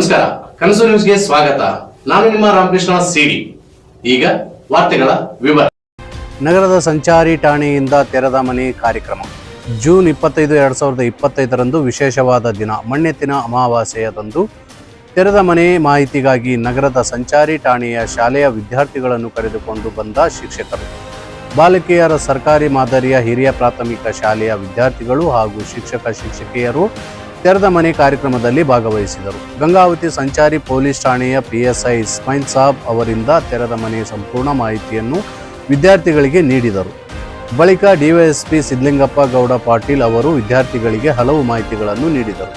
ನಮಸ್ಕಾರ. ಕನಸು ನ್ಯೂಸ್ಗೆ ಸ್ವಾಗತ. ನಾನು ನಿಮ್ಮ ರಾಮಕೃಷ್ಣ ಸಿಡಿ. ಈಗ ವಾರ್ತೆಗಳ ವಿವರ. ನಗರದ ಸಂಚಾರಿ ಠಾಣೆಯಿಂದ ತೆರೆದ ಮನೆ ಕಾರ್ಯಕ್ರಮ. ಜೂನ್ ಇಪ್ಪತ್ತೈದು, ಎರಡು ಸಾವಿರದ ಇಪ್ಪತ್ತೈದರಂದು ವಿಶೇಷವಾದ ದಿನ. ಮಣ್ಣೆತ್ತಿನ ಅಮಾವಾಸ್ಯೆಯದಂದು ತೆರೆದ ಮನೆ ಮಾಹಿತಿಗಾಗಿ ನಗರದ ಸಂಚಾರಿ ಠಾಣೆಯ ಶಾಲೆಯ ವಿದ್ಯಾರ್ಥಿಗಳನ್ನು ಕರೆದುಕೊಂಡು ಬಂದ ಶಿಕ್ಷಕರು. ಬಾಲಕಿಯರ ಸರ್ಕಾರಿ ಮಾದರಿಯ ಹಿರಿಯ ಪ್ರಾಥಮಿಕ ಶಾಲೆಯ ವಿದ್ಯಾರ್ಥಿಗಳು ಹಾಗೂ ಶಿಕ್ಷಕ ಶಿಕ್ಷಕಿಯರು ತೆರೆದ ಮನೆ ಕಾರ್ಯಕ್ರಮದಲ್ಲಿ ಭಾಗವಹಿಸಿದರು. ಗಂಗಾವತಿ ಸಂಚಾರಿ ಪೊಲೀಸ್ ಠಾಣೆಯ ಪಿಎಸ್ಐ ಇಸ್ಮೈಲ್ ಸಾಬ್ ಅವರಿಂದ ತೆರೆದ ಮನೆಯ ಸಂಪೂರ್ಣ ಮಾಹಿತಿಯನ್ನು ವಿದ್ಯಾರ್ಥಿಗಳಿಗೆ ನೀಡಿದರು. ಬಳಿಕ ಡಿವೈಎಸ್ಪಿ ಸಿದ್ದಲಿಂಗಪ್ಪ ಗೌಡ ಪಾಟೀಲ್ ಅವರು ವಿದ್ಯಾರ್ಥಿಗಳಿಗೆ ಹಲವು ಮಾಹಿತಿಗಳನ್ನು ನೀಡಿದರು.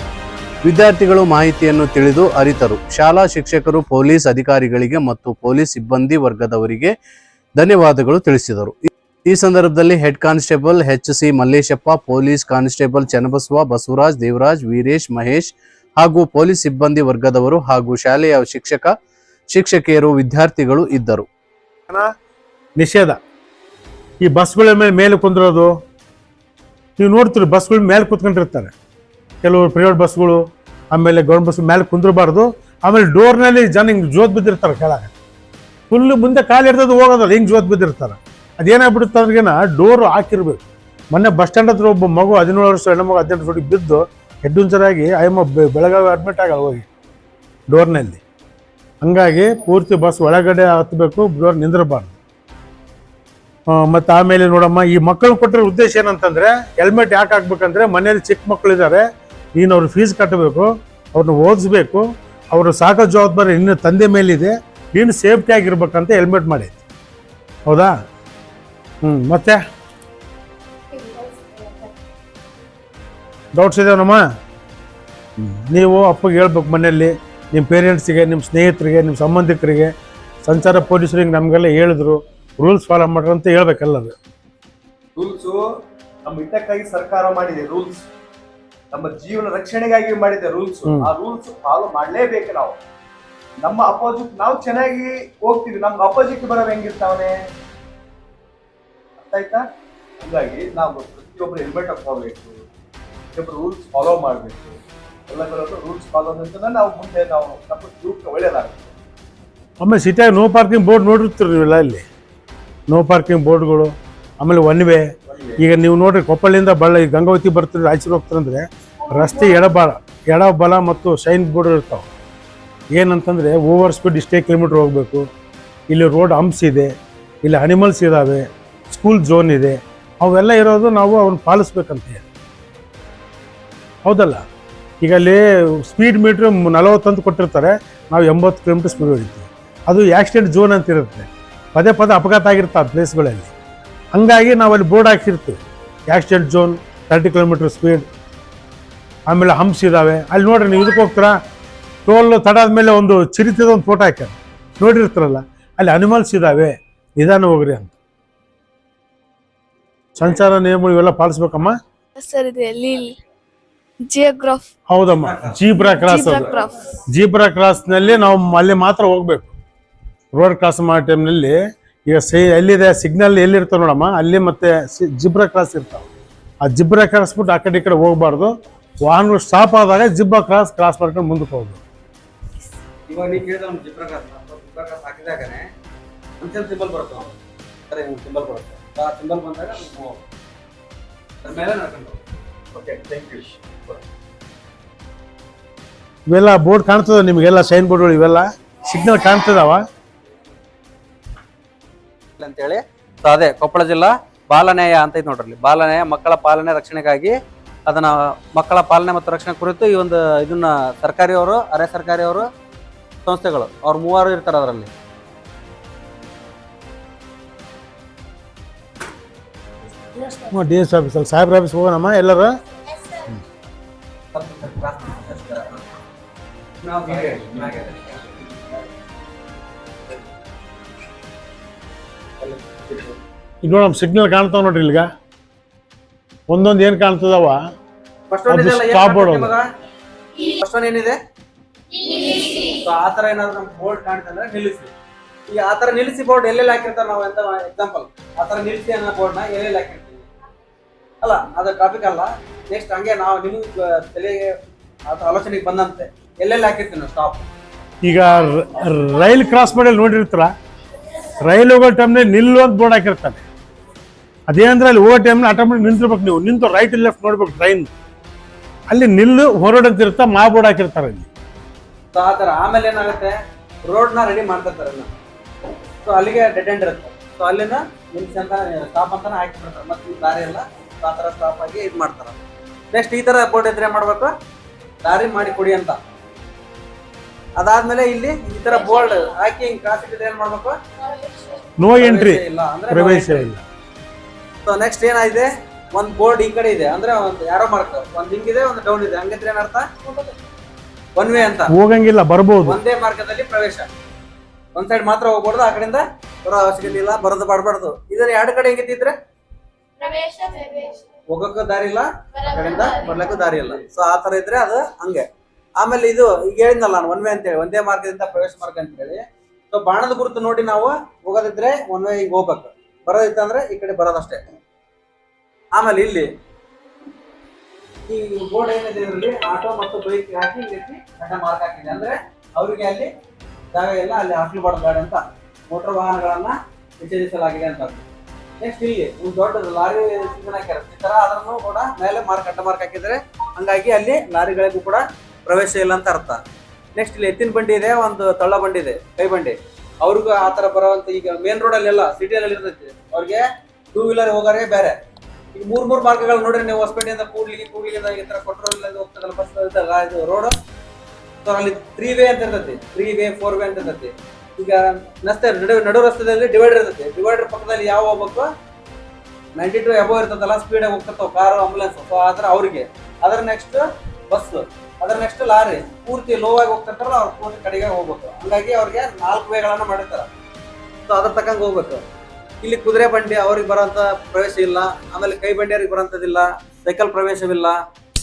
ವಿದ್ಯಾರ್ಥಿಗಳು ಮಾಹಿತಿಯನ್ನು ತಿಳಿದು ಅರಿತರು. ಶಾಲಾ ಶಿಕ್ಷಕರು, ಪೊಲೀಸ್ ಅಧಿಕಾರಿಗಳಿಗೆ ಮತ್ತು ಪೊಲೀಸ್ ಸಿಬ್ಬಂದಿ ವರ್ಗದವರಿಗೆ ಧನ್ಯವಾದಗಳು ತಿಳಿಸಿದರು. ಈ ಸಂದರ್ಭದಲ್ಲಿ head constable H C Malleshappa, police constable Channabasava, Basavaraj, Devaraj, Veeresh, Mahesh ಹಾಗೂ ಪೊಲೀಸ್ ಸಿಬ್ಬಂದಿ ವರ್ಗದವರು ಹಾಗೂ ಶಾಲೆಯ ಶಿಕ್ಷಕ, ಶಿಕ್ಷಕಿಯರು, ವಿದ್ಯಾರ್ಥಿಗಳು ಇದ್ದರು. ನಿಷೇಧ. ಈ ಬಸ್ಗಳ ಮೇಲೆ ಮೇಲೆ ಕುಂದಿರೋದು, ನೀವು ನೋಡ್ತೀರಿ ಬಸ್ಗಳ ಮೇಲೆ ಕುತ್ಕೊಂಡಿರ್ತಾರೆ. ಕೆಲವರು ಪ್ರೈವೇಟ್ ಬಸ್ಗಳು, ಆಮೇಲೆ ಗೌರ್ಮೆಂಟ್ ಬಸ್ ಮೇಲೆ ಕುಂದಿರಬಾರ್ದು, ಆಮೇಲೆ ಡೋರ್ನಲ್ಲಿ ಜನ ಹಿಂಗೆ ಜೋತ್ ಬಿದ್ದಿರ್ತಾರೆ ಕೆಳಗೆ. ಫುಲ್ಲು ಮುಂದೆ ಕಾಲು ಇರ್ತದೆ ಹೋಗೋದಲ್ಲ, ಹಿಂಗೆ ಜೋತ್ ಬಿದ್ದಿರ್ತಾರೆ. ಅದೇನಾಗ್ಬಿಡುತ್ತೆ ಅವ್ರಿಗೇನ ಡೋರ್ ಹಾಕಿರ್ಬೇಕು. ಮೊನ್ನೆ ಬಸ್ ಸ್ಟ್ಯಾಂಡ್ ಹತ್ರ ಒಬ್ಬ ಮಗು ಹದಿನೇಳು ವರ್ಷ ಹೆಣ್ಣು ಹದಿನೆಂಟು ಫುಟಿಗೆ ಬಿದ್ದು ಹೆಡ್ಡುಂಚರಾಗಿ ಆಯಮ್ಮ ಬೆಳಗಾವಿ ಅಡ್ಮಿಟ್ ಆಗಲ್ಲ, ಹೋಗಿ. ಡೋರ್ನಲ್ಲಿ ಹಂಗಾಗಿ ಪೂರ್ತಿ ಬಸ್ ಒಳಗಡೆ ಹತ್ತಬೇಕು ಡೋರ್ ನಿಂದಿರಬಾರ್ದು. ಮತ್ತು ಆಮೇಲೆ ನೋಡಮ್ಮ, ಈ ಮಕ್ಕಳು ಕೊಟ್ಟಿರೋ ಉದ್ದೇಶ ಏನಂತಂದರೆ ಹೆಲ್ಮೆಟ್ ಯಾಕೆ ಹಾಕ್ಬೇಕಂದ್ರೆ, ಮನೇಲಿ ಚಿಕ್ಕ ಮಕ್ಕಳಿದ್ದಾರೆ ನೀನು ಅವ್ರ ಫೀಸ್ ಕಟ್ಟಬೇಕು ಅವ್ರನ್ನ ಓದಿಸ್ಬೇಕು, ಅವರು ಸಾಕೋ ಜವಾಬ್ದಾರಿ ಇನ್ನು ತಂದೆ ಮೇಲಿದೆ, ನೀನು ಸೇಫ್ಟಿಯಾಗಿರ್ಬೇಕಂತ ಹೆಲ್ಮೆಟ್ ಮಾಡಿ ಹೌದಾ? ಹ್ಞೂ ಮತ್ತೆ? ಡೌಟ್ಸ್ ಇದಾವನಮ್ಮ ನೀವು ಅಪ್ಪಗೆ ಹೇಳ್ಬೇಕು ಮನೆಯಲ್ಲಿ ನಿಮ್ಮ ಪೇರೆಂಟ್ಸಿಗೆ ನಿಮ್ಮ ಸ್ನೇಹಿತರಿಗೆ ನಿಮ್ಮ ಸಂಬಂಧಿಕರಿಗೆ ಸಂಚಾರ ಪೊಲೀಸರಿಗೆ ನಮಗೆಲ್ಲ ಹೇಳಿದ್ರು ರೂಲ್ಸ್ ಫಾಲೋ ಮಾಡ್ರಿ ಅಂತ ಹೇಳ್ಬೇಕೆಲ್ಲದು. ರೂಲ್ಸು ನಮ್ಮ ಹಿತಕ್ಕಾಗಿ ಸರ್ಕಾರ ಮಾಡಿದೆ ರೂಲ್ಸ್ ನಮ್ಮ ಜೀವನ ರಕ್ಷಣೆಗಾಗಿ ಮಾಡಿದೆ ರೂಲ್ಸ್ ಆ ರೂಲ್ಸ್ ಫಾಲೋ ಮಾಡಲೇಬೇಕು ನಾವು. ನಮ್ಮ ಅಪೋಸಿಟ್ ನಾವು ಚೆನ್ನಾಗಿ ಹೋಗ್ತೀವಿ. ನಮ್ಮ ಅಪೋಸಿಟ್ ಬರೋರು ಹೆಂಗಿರ್ತಾವನೆ? ಆಯ್ತಾ ಹಂಗಾಗಿ ನಾವು ಪ್ರತಿಯೊಬ್ಬರು ಹೆಲ್ಮೆಟ್ ಹಾಕೋಬೇಕು ಪ್ರತಿಯೊಬ್ಬರು ರೂಲ್ಸ್ ಫಾಲೋ ಮಾಡಬೇಕು. ಎಲ್ಲ ರೂಲ್ಸ್ ಫಾಲೋ ಅಂತ ನಾವು ಮುಂದೆ ನಾವು ನಮ್ಮ ಜೀವಕ್ಕೆ ಒಳ್ಳೇದಾಗುತ್ತೆ. ಆಮೇಲೆ ಸಿಟಿಯಾಗ ನೋ ಪಾರ್ಕಿಂಗ್ ಬೋರ್ಡ್ ನೋಡಿರ್ತೀರಿ ನೀವೆಲ್ಲ ಇಲ್ಲಿ? ನೋ ಪಾರ್ಕಿಂಗ್ ಬೋರ್ಡ್ಗಳು ಆಮೇಲೆ ಒನ್ ವೇ ಈಗ ನೀವು ನೋಡ್ರಿ ಕೊಪ್ಪಳಿಂದ ಬಳ್ಳ ಈ ಗಂಗಾವತಿ ಬರ್ತೀರಿ ರಾಯಚೂರು ಹೋಗ್ತಾರಂದ್ರೆ ರಸ್ತೆ ಎಡಬಾಳ ಎಡಬಲ ಮತ್ತು ಸೈನ್ ಬೋರ್ಡ್ ಇರ್ತಾವೆ. ಏನಂತಂದರೆ ಓವರ್ ಸ್ಪೀಡ್ ಇಷ್ಟೇ ಕಿಲೋಮೀಟ್ರ್ ಹೋಗಬೇಕು. ಇಲ್ಲಿ ರೋಡ್ ಹಂಪ್ಸ್ ಇದೆ ಇಲ್ಲಿ ಅನಿಮಲ್ಸ್ ಇದ್ದಾವೆ ಸ್ಕೂಲ್ ಝೋನ್ ಇದೆ, ಅವೆಲ್ಲ ಇರೋದು ನಾವು ಅವ್ರನ್ನ ಪಾಲಿಸ್ಬೇಕಂತ ಹೌದಲ್ಲ? ಈಗ ಅಲ್ಲಿ ಸ್ಪೀಡ್ ಮೀಟ್ರ್ ನಲವತ್ತಂತ ಕೊಟ್ಟಿರ್ತಾರೆ, ನಾವು ಎಂಬತ್ತು ಕಿಲೋಮೀಟರ್ ಸ್ಪೀಡ್ ಹೊಡಿತೀವಿ ಅದು ಆಕ್ಸಿಡೆಂಟ್ ಝೋನ್ ಅಂತ ಇರುತ್ತೆ. ಪದೇ ಪದೇ ಅಪಘಾತ ಆಗಿರುತ್ತೆ ಆ ಪ್ಲೇಸ್ಗಳಲ್ಲಿ ಹಂಗಾಗಿ ನಾವು ಅಲ್ಲಿ ಬೋರ್ಡ್ ಹಾಕಿರ್ತೀವಿ. Accident zone thirty kilometre speed ಆಮೇಲೆ ಹಂಪ್ಸ್ ಇದ್ದಾವೆ ಅಲ್ಲಿ ನೋಡ್ರಿ ನೀವು ಇದಕ್ಕೆ ಹೋಗ್ತೀರಾ? ಟೋಲ್ ತಡ ಮೇಲೆ ಒಂದು ಚಿರಿತದ ಒಂದು ಫೋಟೋ ಹಾಕ್ಯಾರ. ನೋಡಿರ್ತಾರಲ್ಲ? ಅಲ್ಲಿ ಅನಿಮಲ್ಸ್ ಇದ್ದಾವೆ ನಿಧಾನ ಹೋಗ್ರಿ ಅಂತ. ಸಂಚಾರ ನಿಯಮಗಳು ಇವೆಲ್ಲ ಪಾಲಿಸ್ಬೇಕಮ್ಮ? ಸರ್ ಇದೆ. ಲೀಲ್ ಜಿಯೋಗ್ರಾಫ್ ಹೌದಮ್ಮ. ಜೀಬ್ರಾ ಕ್ರಾಸ್ ಜೀಬ್ರಾ ಕ್ರಾಸ್ನಲ್ಲಿ ಜೀಬ್ರಾ ಕ್ರಾಸ್ನಲ್ಲಿ ನಾವು ಅಲ್ಲಿ ಮಾತ್ರ ಹೋಗ್ಬೇಕು. ರೋಡ್ ಕ್ರಾಸ್ ಮಾಡೋ ಟೈಮ್ನಲ್ಲಿ ಈಗ ಸೈ ಎಲ್ಲಿದೆ ಸಿಗ್ನಲ್ ಎಲ್ಲಿರ್ತಾವೆ ನೋಡಮ್ಮ. ಅಲ್ಲಿ ಮತ್ತೆ ಜಿಬ್ರಾ ಕ್ರಾಸ್ ಇರ್ತಾವೆ. ಆ ಜಿಬ್ರಾ ಕ್ರಾಸ್ ಬಿಟ್ಟು ಆ ಕಡೆ ಈ ಕಡೆ ಹೋಗ್ಬಾರ್ದು. ವಾಹನಗಳು ಸ್ಟಾಪ್ ಆದಾಗ ಜಿಬ್ರಾ ಕ್ರಾಸ್ ಕ್ರಾಸ್ ಮಾಡ್ಕೊಂಡು ಮುಂದಕ್ಕೆ ಹೋಗ್ಬೇಕು. ಇವಾಗ ನೀವು ಹಾಕಿದಾಗನೆ ಬರುತ್ತೆ. ಸಿಂಬಲ್ ಬರುತ್ತೆ. ಆ ಸಿಂಬಲ್ ಬಂದಾಗ ನೀವು ಅದ್ರ ಮೇಲೆ ನಡ್ಕೊಂಡು ಓಕೆ ಥ್ಯಾಂಕ್ ಯು ಇವೆಲ್ಲ ಬೋರ್ಡ್ ಕಾಣ್ತದ ನಿಮಗೆಲ್ಲ ಸೈನ್ ಬೋರ್ಡ್ಗಳು ಇವೆಲ್ಲ? ಸಿಗ್ನಲ್ ಕಾಣ್ತದವ? ಅಂತೇಳಿ. ಸೊ ಅದೇ ಕೊಪ್ಪಳ ಜಿಲ್ಲಾ ಬಾಲನ್ಯಾಯ ಅಂತ ಐತೆ ನೋಡ್ರಿ. ಇಲ್ಲಿ. ಬಾಲನ್ಯಾಯ ಮಕ್ಕಳ ಪಾಲನೆ ರಕ್ಷಣೆಗಾಗಿ ಅದನ್ನ ಮಕ್ಕಳ ಪಾಲನೆ ಮತ್ತು ರಕ್ಷಣೆ ಕುರಿತು ಈ ಒಂದು ಇದನ್ನ ಸರ್ಕಾರಿಯವರು ಅರೆ ಸರ್ಕಾರಿಯವರು ಸಂಸ್ಥೆಗಳು ಅವ್ರು ಮೂವರು ಇರ್ತಾರೆ ಅದರಲ್ಲಿ. ಡಿ ಎಸ್ ಆಫೀಸಲ್ಲಿ ಸಾಹೇಬ್ರ ಆಫೀಸ್ ಹೋಗೋಣಮ್ಮ ಎಲ್ಲರ? ಈಗ ನೋಡಮ್ಮ ಸಿಗ್ನಲ್ ಕಾಣ್ತಾವ ನೋಡ್ರಿ ಇಲ್ಲಿಗ. ಒಂದೊಂದು ಏನು ಕಾಣ್ತದವ? ಅದು ಸ್ಟಾಪ್. ಫಸ್ಟ್ ಒನ್ ಏನಿದೆ? ಸೊ ಆ ಏನಾದ್ರು ನಮ್ಗೆ ಬೋರ್ಡ್ ಕಾಣ್ತಂದ್ರೆ ನಿಲ್ಲಿಸಿ. ಈ ಆ ತರ ನಿಲ್ಲಿಸಿ ಬೋರ್ಡ್ ಎಲ್ಲೆಲ್ಲಿ ಹಾಕಿರ್ತಾರೆ ನಾವು ಎಂತ ಎಕ್ಸಾಂಪಲ್ ಆ ತರ ನಿಲ್ಲಿಸಿ ಅನ್ನೋ ಬೋರ್ಡ್ನ ಎಲ್ಲೆಲ್ಲಿ ಹಾಕಿರ್ತೀವಿ ಅಲ್ಲ ಅದು ಟಾಪಿಕ್ ಅಲ್ಲ. ನೆಕ್ಸ್ಟ್ ಹಂಗೆ ನಾವು ನಿಮಗೆ ತಲೆಗೆ ಆಲೋಚನೆಗೆ ಬಂದಂತೆ. ಎಲ್ಲೆಲ್ಲಿ ಹಾಕಿರ್ತೀವಿ ನಾವು? ಸ್ಟಾಪ್ ಈಗ ರೈಲ್ ಕ್ರಾಸ್ ಮಾಡಿ ನೋಡಿರ್ತಾರ? ರೈಲ್ ಹೋಗೋ ಟೈಮ್ನಲ್ಲಿ ನಿಲ್ಲು ಅಂತ ಬೋರ್ಡ್ ಹಾಕಿರ್ತಾನೆ. ಅದೇನಂದ್ರೆ ಅಲ್ಲಿ ಹೋಗೋ ಟೈಮ್ನ ಆಟೋಮೆಟಿಕ್ ನಿಂತಿರ್ಬೇಕು ನೀವು. ನಿಂತು ರೈಟ್ ಲೆಫ್ಟ್ ನೋಡ್ಬೇಕು ಟ್ರೈನ್ ಅಲ್ಲಿ ನಿಲ್ಲು ಹೊರಡ್ ಅಂತ ಇರ್ತಾ ಮಾ ಬೋರ್ಡ್ ಹಾಕಿರ್ತಾರೆ ಅಲ್ಲಿ. ಸೊ ಆ ಥರ. ಆಮೇಲೆ ಏನಾಗುತ್ತೆ? ರೋಡ್ನ ರೆಡಿ ಮಾಡ್ತಿರ್ತಾರೆ ಸೊ ಅಲ್ಲಿಗೆ ಡೆಟೆಂಡ್ ಎಂಡ್ ಇರುತ್ತೆ. ಸೊ ಅಲ್ಲಿನ ನಿಲ್ಸಿ ಅಂತ ಸ್ಟಾಪ್ ಅಂತಾನೆ ಹಾಕಿಬಿಡ್ತಾರೆ. ಮತ್ತೆ ದಾರಿ ಎಲ್ಲ ಆ ಥರ ಸ್ಟಾಪ್ ಆಗಿ ಇದು ಮಾಡ್ತಾರೆ. ನೆಕ್ಸ್ಟ್ ಈ ಥರ ಬೋರ್ಡ್ ಇದ್ರೆ ಮಾಡಬೇಕು? ಮಾಡ್ಬೇಕು ದಾರಿ ಮಾಡಿ ಕೊಡಿ ಅಂತ. ಅದಾದ್ಮೇಲೆ ಇಲ್ಲಿ ಈ ತರ ಬೋರ್ಡ್ ಹಾಕಿ ಹಿಂಗ್ ಏನ್ ಮಾಡ್ಬೇಕು? ನೋ ಎಂಟ್ರಿ ಇಲ್ಲ ಅಂದ್ರೆ ಪ್ರವೇಶ ಇಲ್ಲ. ಸೊ ನೆಕ್ಸ್ಟ್ ಏನಾಗಿದೆ ಒಂದ್ ಬೋರ್ಡ್ ಈ ಕಡೆ ಇದೆ. ಅಂದ್ರೆ ಒಂದು ಯಾರೋ ಮಾರ್ಕ್ ಒಂದ್ ಹಿಂಗಿದೆ ಒಂದು ಡೌನ್ ಇದೆ. ಹಂಗಿದ್ರೆ ಏನರ್ಥ ಒನ್ ವೇ ಅಂತ. ಹೋಗಂಗಿಲ್ಲ ಬರ್ಬೋದು. ಒಂದೇ ಮಾರ್ಗದಲ್ಲಿ ಪ್ರವೇಶ. ಒಂದ್ ಸೈಡ್ ಮಾತ್ರ ಹೋಗ್ಬಾರ್ದು ಆ ಕಡೆಯಿಂದ ಬರೋ ಅವಶ್ಯಕತೆ ಇಲ್ಲ ಬರೋದು ಬಾಡ್ಬಾರ್ದು ಇದ್ರ ಎರಡು ಕಡೆ ಹೆಂಗಿದ್ರೆ ಹೋಗಕ್ಕೂ ದಾರಿ ಇಲ್ಲ ಕಡೆಯಿಂದ ಬರ್ಲಕ್ಕೂ ದಾರಿ ಇಲ್ಲ. ಸೊ ಆ ತರ ಇದ್ರೆ ಅದು ಹಂಗೆ. ಆಮೇಲೆ ಇದು ಈಗ ಹೇಳಿದ್ನಲ್ಲ ನಾನು ಒನ್ ವೇ ಅಂತೇಳಿ ಒಂದೇ ಮಾರ್ಗದಿಂದ ಪ್ರವೇಶ ಮಾರ್ಗ ಅಂತ ಹೇಳಿ ಸೊ ಬಾಣದ ಗುರುತು ನೋಡಿ ನಾವು ಹೋಗೋದಿದ್ರೆ ಒನ್ ವೇ ಈಗ ಹೋಗ್ಬೇಕು ಬರೋದಿತ್ತಂದ್ರೆ ಈ ಕಡೆ ಬರೋದಷ್ಟೇ. ಆಮೇಲೆ ಇಲ್ಲಿ ಈ ಬೋರ್ಡ್ ಏನಿದೆ ಇದರಲ್ಲಿ ಆಟೋ ಮತ್ತು ಬೈಕ್ ಹಾಕಿ ಸಣ್ಣ ಮಾರ್ಕ್ ಹಾಕಿದೆ. ಅಂದ್ರೆ ಅವರಿಗೆ ಅಲ್ಲಿ ಜಾಗ ಇಲ್ಲ ಅಲ್ಲಿ ಹಾಕಿ ಗಾಡಿ ಅಂತ. ಮೋಟರ್ ವಾಹನಗಳನ್ನ ನಿಷೇಧಿಸಲಾಗಿದೆ ಅಂತ ನೆಕ್ಸ್ಟ್ ಇಲ್ಲಿ ಒಂದು ದೊಡ್ಡ ಲಾರಿ ಈ ತರ ಅದನ್ನು ಕೂಡ ಮೇಲೆ ಮಾರ್ಕ್ ಅಡ್ಡ ಮಾರ್ಕ್ ಹಾಕಿದ್ರೆ ಹಂಗಾಗಿ ಅಲ್ಲಿ ಲಾರಿಗಳಿಗೂ ಕೂಡ ಪ್ರವೇಶ ಇಲ್ಲ ಅಂತ ಅರ್ಥ. ನೆಕ್ಸ್ಟ್ ಇಲ್ಲಿ ಎತ್ತಿನ ಬಂಡಿ ಇದೆ, ಒಂದು ತಳ್ಳ ಬಂಡಿ ಇದೆ, ಕೈ ಬಂಡಿ. ಅವ್ರಿಗೂ ಆ ತರ ಬರುವಂತ ಈಗ ಮೇನ್ ರೋಡ್ ಅಲ್ಲಿ ಎಲ್ಲ ಸಿಟಿಯಲ್ಲಿ ಇರ್ತೈತಿ. ಅವ್ರಿಗೆ ಟೂ ವೀಲರ್ ಹೋಗಾರೆ ಬೇರೆ. ಈಗ ಮೂರ್ ಮೂರ್ ಮಾರ್ಗಗಳು ನೋಡ್ರಿ ನೀವು ಹೊಸಪೇಟೆಯಿಂದ ಕೂಡ್ಲಿಗೆ ಕೂಡ್ಲಿಗೆ ಈ ತರ ಇಲ್ಲ ಹೋಗ್ತದಲ್ಲ, ಬಸ್ ಇದು ರೋಡ್ ಸೊ ಅಲ್ಲಿ ತ್ರೀ ವೇ ಅಂತ ಇರ್ತೈತಿ. ತ್ರೀ ವೇ ಫೋರ್ ವೇ ಅಂತ ಇರ್ತೈತಿ. ಈಗ ರಸ್ತೆ ನಡು ನಡು ರಸ್ತೆಯಲ್ಲಿ ಡಿವೈಡರ್ ಇರುತ್ತೆ. ಡಿವೈಡರ್ ಪಕ್ಕದಲ್ಲಿ ಯಾವ ಹೋಗ್ಬೇಕು ನೈಂಟಿ ಟು ಎಬೋ ಇರ್ತದಲ್ಲ ಸ್ಪೀಡ್ ಹೋಗ್ತಿರ್ತಾವ ಕಾರು ಆಂಬುಲೆನ್ಸ್ ಸೊ ಆದ್ರೆ ಅವ್ರಿಗೆ. ಅದರ ನೆಕ್ಸ್ಟ್ ಬಸ್ ಅದರ ನೆಕ್ಸ್ಟ್ ಲಾರಿ. ಪೂರ್ತಿ ಲೋ ಆಗಿ ಹೋಗ್ತಿರ್ತಾರಲ್ಲ ಅವ್ರು ಪೂರ್ತಿ ಕಡೆಗೆ ಹೋಗ್ಬೇಕು. ಹಂಗಾಗಿ ಅವ್ರಿಗೆ ನಾಲ್ಕು ವೇಗಳನ್ನ ಮಾಡಿರ್ತಾರೆ. ಸೊ ಅದ್ರ ತಕ್ಕಂಗೆ ಹೋಗ್ಬೇಕು. ಇಲ್ಲಿ ಕುದುರೆ ಬಂಡಿ, ಅವ್ರಿಗೆ ಬರೋಂಥ ಪ್ರವೇಶ ಇಲ್ಲ. ಆಮೇಲೆ ಕೈ ಬಂಡಿ ಅವ್ರಿಗೆ ಬರೋಂಥದ್ದಿಲ್ಲ ಸೈಕಲ್ ಪ್ರವೇಶವಿಲ್ಲ.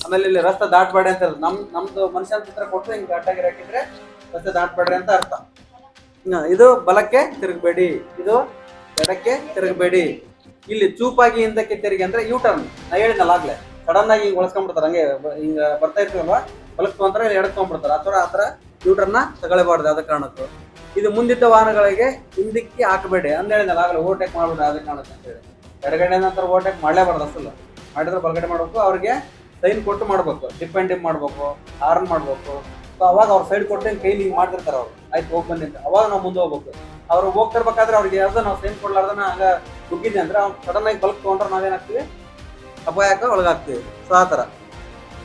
ಆಮೇಲೆ ಇಲ್ಲಿ ರಸ್ತೆ ದಾಟಬೇಡಿ ಅಂತ ನಮ್ಮ ನಮ್ ನಮ್ದು ಮನುಷ್ಯನ ಚಿತ್ರ ಕೊಟ್ಟು ಹಿಂಗೆ ಅಡ್ಡಾಗಿ ಹಾಕಿದ್ರೆ ರಸ್ತೆ ದಾಟಬೇಡ್ರಿ ಅಂತ ಅರ್ಥ. ಇದು ಬಲಕ್ಕೆ ತಿರುಗಬೇಡಿ. ಇದು ಎಡಕ್ಕೆ ತಿರುಗಬೇಡಿ. ಇಲ್ಲಿ ಚೂಪಾಗಿ ಹಿಂದಕ್ಕೆ ತಿರುಗಿ ಅಂದ್ರೆ ಯೂ ಟರ್ನ್ ನಾ ಹೇಳಿದ್ನಲ್ಲ ಆಗ್ಲೇ. ಸಡನ್ ಆಗಿ ಹಿಂಗ್ ಒಳಸ್ಕೊಂಡ್ಬಿಡ್ತಾರೆ ಹಂಗೆ ಹಿಂಗ ಬರ್ತಾ ಇರ್ತೀವಲ್ವಾ ಬಲಕ್ ತಗೊಂತಾರೆ ಇಲ್ಲಿ ತಗೊಂಡ್ಬಿಡ್ತಾರೆ ಆ ಥರ ಆ ಥರ ಯೂ ಟರ್ನ್ನ ತಗೊಳ್ಬಾರ್ದು ಅದ ಕಾರಣಕ್ಕೂ. ಇದು ಮುಂದಿದ್ದ ವಾಹನಗಳಿಗೆ ಹಿಂದಕ್ಕೆ ಹಾಕಬೇಡಿ. ಅಂತ ಹೇಳಿದ್ನಲ್ಲ ಆಗಲೇ ಓವರ್ಟೇಕ್ ಮಾಡ್ಬೇಡಿ ಅದ ಕಾರಣಕ್ಕೆ ಅಂತ ಹೇಳಿ. ಎಡಗಡೆ ನಂತರ ಓವರ್ಟೇಕ್ ಮಾಡಲೇಬಾರ್ದು ಅಸಲು ಮಾಡಿದ್ರೆ ಬಲಗಡೆ ಮಾಡಬೇಕು, ಅವ್ರಿಗೆ ಸೈನ್ ಕೊಟ್ಟು ಮಾಡ್ಬೇಕು. ಆ್ಯಂಡ್ ಡಿಪ್ ಮಾಡ್ಬೇಕು ಹಾರ್ನ್ ಮಾಡ್ಬೇಕು. ಸೊ ಅವಾಗ ಅವ್ರ ಸೈಡ್ ಕೊಟ್ಟೆ ಕೈಲಿ ಹಿಂಗ್ ಮಾಡ್ತಿರ್ತಾರೆ ಅವ್ರು. ಆಯ್ತು ಹೋಗಿ ಬಂದಿಂತ ಅವಾಗ ನಾವು ಮುಂದೆ ಹೋಗ್ಬೇಕು. ಅವ್ರು ಹೋಗ್ತಿರ್ಬೇಕಾದ್ರೆ ಅವ್ರಿಗೆ ಯಾವ್ದೋ ನಾವು ಸೈನ್ ಕೊಡ್ಲಾರ್ದನ ಹಂಗ ನುಗ್ಗಿದ್ದೆ ಅಂದ್ರೆ ಅವ್ನು ಸಡನ್ ಆಗಿ ಬಲ್ಕ್ ತಗೊಂಡ್ರೆ ನಾವೇನಾಗ್ತೀವಿ ಅಪಾಯಕ್ಕೆ ಒಳಗಾಗ್ತೀವಿ. ಸೊ ಆ ಥರ.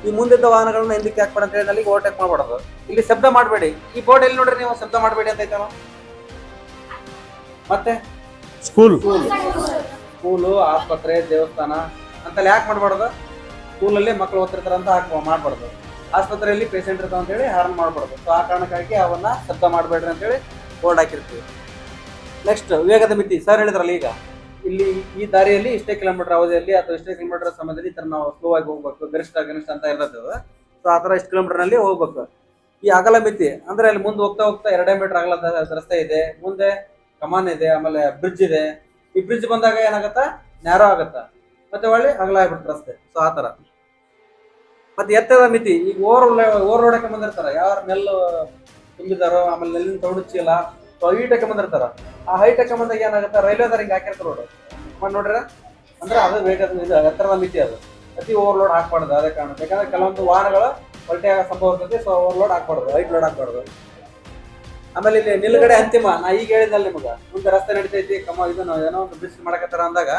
ಈ ಮುಂದಿದ್ದ ವಾಹನಗಳನ್ನ ಹಿಂದಕ್ಕೆ ಹಾಕ್ಬೇಡ ಅಂತ ಹೇಳಿ ಅಲ್ಲಿಗೆ ಓವರ್ಟೇಕ್ ಮಾಡ್ಬಾರ್ದು ಇಲ್ಲಿ ಶಬ್ದ ಮಾಡಬೇಡಿ. ಈ ಬೋರ್ಡ್ ಎಲ್ಲಿ ನೋಡ್ರಿ ನೀವು ಶಬ್ದ ಮಾಡಬೇಡಿ ಅಂತ ಐತಲ್ಲ? ಮತ್ತೆ? ಸ್ಕೂಲ್ ಸ್ಕೂಲು ಆಸ್ಪತ್ರೆ ದೇವಸ್ಥಾನ ಅಂತಲ್ಲಿ ಯಾಕೆ ಮಾಡಬಾರ್ದು? ಸ್ಕೂಲಲ್ಲಿ ಮಕ್ಕಳು ಓದ್ತಿರ್ತಾರೆ ಅಂತ ಹಾಕಿ ಮಾಡಬಾರ್ದು. ಆಸ್ಪತ್ರೆಯಲ್ಲಿ ಪೇಷಂಟ್ ಇರ್ತಾವ ಅಂತೇಳಿ ಹಾರ್ನ್ ಮಾಡಬಾರ್ದು ಸೊ ಆ ಕಾರಣಕ್ಕಾಗಿ ಅವನ್ನ ಶಬ್ದ ಮಾಡಬೇಡ್ರಿ ಅಂತೇಳಿ ಬೋರ್ಡ್ ಹಾಕಿರ್ತೀವಿ. ನೆಕ್ಸ್ಟ್ ವೇಗದ ಮಿತಿ ಸರ್ ಹೇಳಿದ್ರಲ್ಲ ಈಗ, ಇಲ್ಲಿ ಈ ದಾರಿಯಲ್ಲಿ ಇಷ್ಟೇ ಕಿಲೋಮೀಟರ್ ಅವಧಿಯಲ್ಲಿ ಅಥವಾ ಇಷ್ಟೇ ಕಿಲೋಮೀಟರ್ ಸಮಯದಲ್ಲಿ ಈ ಥರ ನಾವು ಸ್ಲೋ ಆಗಿ ಹೋಗ್ಬೇಕು. ಗರಿಷ್ಠ ಗರಿಷ್ಠ ಅಂತ ಇರ್ತದೆ ಸೊ ಆ ಥರ ಇಷ್ಟು ಕಿಲೋಮೀಟರ್ನಲ್ಲಿ ಹೋಗ್ಬೇಕು. ಈ ಅಗಲ ಮಿತಿ ಅಂದ್ರೆ ಅಲ್ಲಿ ಮುಂದೆ ಹೋಗ್ತಾ ಹೋಗ್ತಾ ಎರಡೇ ಮೀಟರ್ ಅಗಲದ ರಸ್ತೆ ಇದೆ. ಮುಂದೆ ಕಮಾನ್ ಇದೆ, ಆಮೇಲೆ ಬ್ರಿಡ್ಜ್ ಇದೆ. ಈ ಬ್ರಿಡ್ಜ್ ಬಂದಾಗ ಏನಾಗುತ್ತೆ? ನ್ಯಾರೋ ಆಗತ್ತ? ಮತ್ತೆ ಒಳ್ಳೆ ಅಗಲ ಆಗ್ಬಿಟ್ಟು ರಸ್ತೆ. ಸೊ ಆ ತರ. ಮತ್ತೆ ಎತ್ತರದ ಮಿತಿ, ಈಗ ಓವರ್ ಓವರ್ ರೋಡಕ್ಕೆ ಬಂದಿರ್ತಾರ. ಯಾರು ನೆಲ್ಲು ತುಂಬಿದಾರೋ, ಆಮೇಲೆ ನೆಲ್ಲಿನ ಸೊ ಹೈಟಕ್ಕೆ ಬಂದಿರ್ತಾರ. ಆ ಹೈಟಕ್ಕೆ ಬಂದಾಗ ಏನಾಗುತ್ತೆ? ರೈಲ್ವೆ ದಾರಿಗೆ ಹಾಕಿರ್ತಾರ ರೋಡ್. ಮಾಡಿ ನೋಡ್ರಿ, ಅಂದ್ರೆ ಅದು ವೇಟ್ ಇದು, ಎತ್ತರದ ಮಿತಿ ಅದು. ಅತಿ ಓವರ್ಲೋಡ್ ಹಾಕ್ಬಾರ್ದು, ಅದೇ ಕಾರಣ ಯಾಕಂದ್ರೆ ಕೆಲವೊಂದು ವಾಹನಗಳು ಆಗೋ ಸಂಭವ ಇರ್ತದೆ ಸೊ ಓವರ್ಲೋಡ್ ಹಾಕ್ಬಾರ್ದು ಹೈಟ್ ಲೋಡ್ ಹಾಕ್ಬಾರ್ದು. ಆಮೇಲೆ ಇಲ್ಲಿ ನಿಲ್ಗಡೆ ಅಂತಿಮ, ನಾ ಈಗ ಹೇಳಿದಲ್ಲ ನಿಮಗ. ಮುಂದೆ ರಸ್ತೆ ನಡಿತೈತಿ, ಕಮ್ಮ, ಇದು, ನಾವು ಏನೋ ಒಂದು ಬಿಸ್ ಮಾಡಕತ್ತಾರ ಅಂದಾಗ